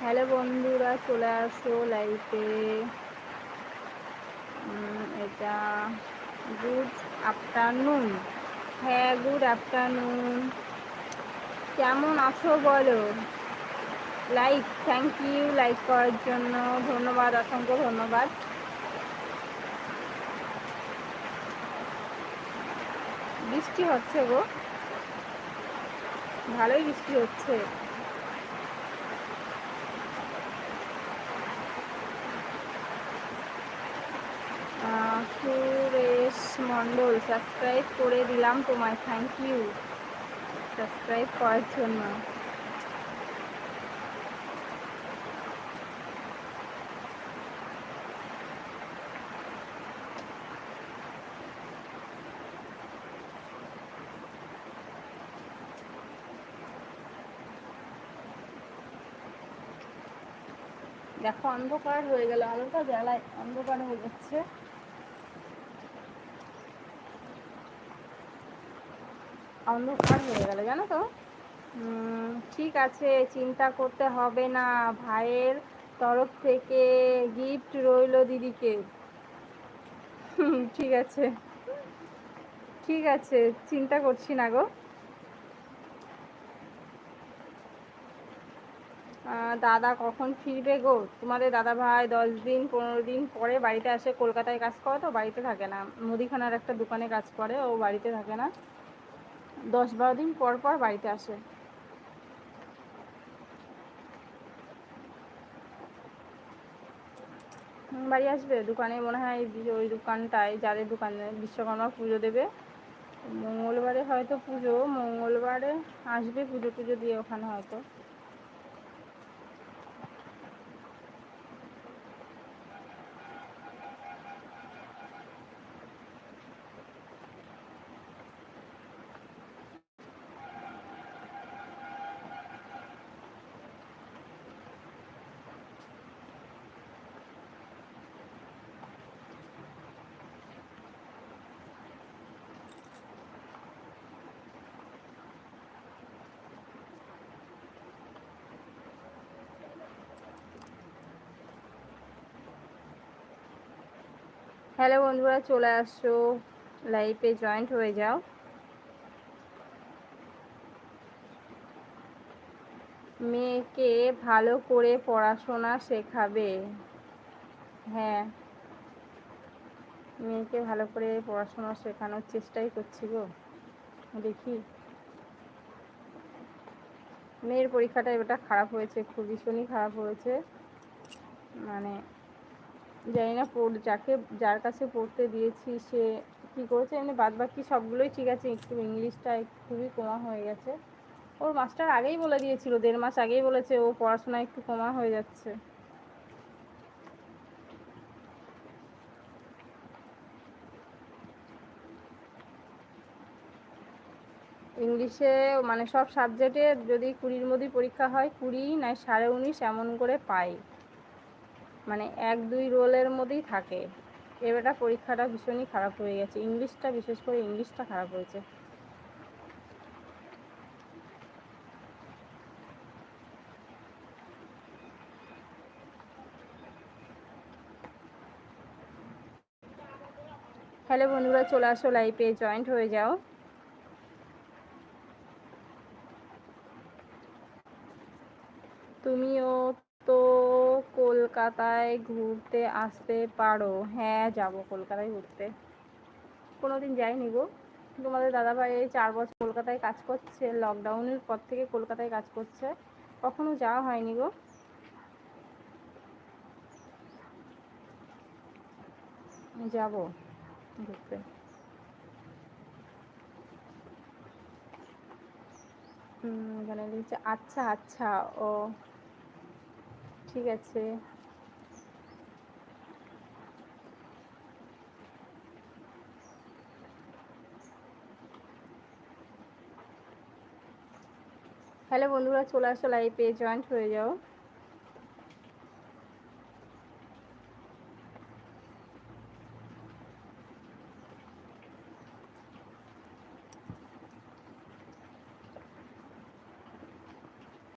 Hello বন্ধুরা, চলে আসো লাইফে এটা গুড আফটারনুন হ্যাঁ গুড আফটারনুন কেমন আছো বলো? লাইক থ্যাংক ইউ লাইক করার জন্য। ধন্যবাদ, অসংখ্য ধন্যবাদ। বৃষ্টি হচ্ছে গো। ভালোই বৃষ্টি হচ্ছে। মণ্ডল সাবস্ক্রাইব করে দিলাম তোমায় থ্যাংক ইউ সাবস্ক্রাইব করার জন্য। দেখো, অন্ধকার হয়ে গেল, আলোটা জ্বালায়, অন্ধকার হয়ে যাচ্ছে। অন্ধকার হয়ে গেল, জানো তো? ঠিক আছে, চিন্তা করতে হবে না। ভাইয়ের তরফ থেকে গিফট রইল দিদিকে। ঠিক আছে। ঠিক আছে, চিন্তা করছি না গো। দাদা কখন ফিরবে গো? তোমাদের দাদা ভাই দশ দিন, পনেরো দিন পরে বাড়িতে আসে। কলকাতায় কাজ করে তো, বাড়িতে থাকে না। মুদিখানার একটা দোকানে কাজ করে, ও বাড়িতে থাকে না। দশ বারো দিন পর পর বাড়িতে আসে। বাড়ি আসবে, দোকানে মনে হয় ওই দোকানটায়, যাদের দোকানে বিশ্বকর্মা পুজো দেবে। মঙ্গলবারে হয়তো পুজো, মঙ্গলবারে আসবে পুজো টুজো দিয়ে ওখানে হয়তো। হ্যালো বন্ধুরা, চলে আসছো লাইফে জয়েন্ট হয়ে যাও। মেয়েকে ভালো করে পড়াশোনা শেখাবে। হ্যাঁ মেয়েকে ভালো করে পড়াশোনা শেখানোর চেষ্টাই করছি গো। দেখি। মেয়ের পরীক্ষাটা এবারটা খারাপ হয়েছে, খুব ভীষণই খারাপ হয়েছে। মানে জানি না পড়, যাকে, যার কাছে পড়তে দিয়েছি সে কী করেছে, এমনি বাদ বাকি সবগুলোই ঠিক আছে, একটু ইংলিশটা খুবই কমা হয়ে গেছে। ওর মাস্টার আগেই বলে দিয়েছিল, দেড় মাস আগেই বলেছে, ও পড়াশোনা একটু কমা হয়ে যাচ্ছে। ইংলিশে মানে সব সাবজেক্টে যদি কুড়ির মধ্যে পরীক্ষা হয় কুড়ি নয়, সাড়ে উনিশ এমন করে পাই মানে এক, দুই রোলের মধ্যেই থাকে। এবারটা পরীক্ষাটা ভীষণই খারাপ হয়ে গেছে। ইংলিশটা, বিশেষ করে ইংলিশটা খারাপ হয়েছে। হ্যালো বন্ধুরা, চলে আসো লাইভে, জয়েন্ট হয়ে যাও। তুমিও তো কলকাতায় ঘুরতে আসতে পারো? হ্যাঁ যাব কলকাতায় ঘুরতে। কোনোদিন যাইনি গো। তোমাদের দাদাভাই এই চার বছর কলকাতায় কাজ করছে লকডাউনের পর থেকে কলকাতায় কাজ করছে। কখনো যাওয়া হয়নি গো। যাব ঘুরতে। এখানে লিখছে আচ্ছা আচ্ছা ও ঠিক আছে। হ্যালো বন্ধুরা চলে আসো লাইভে জয়েন্ট হয়ে যাও।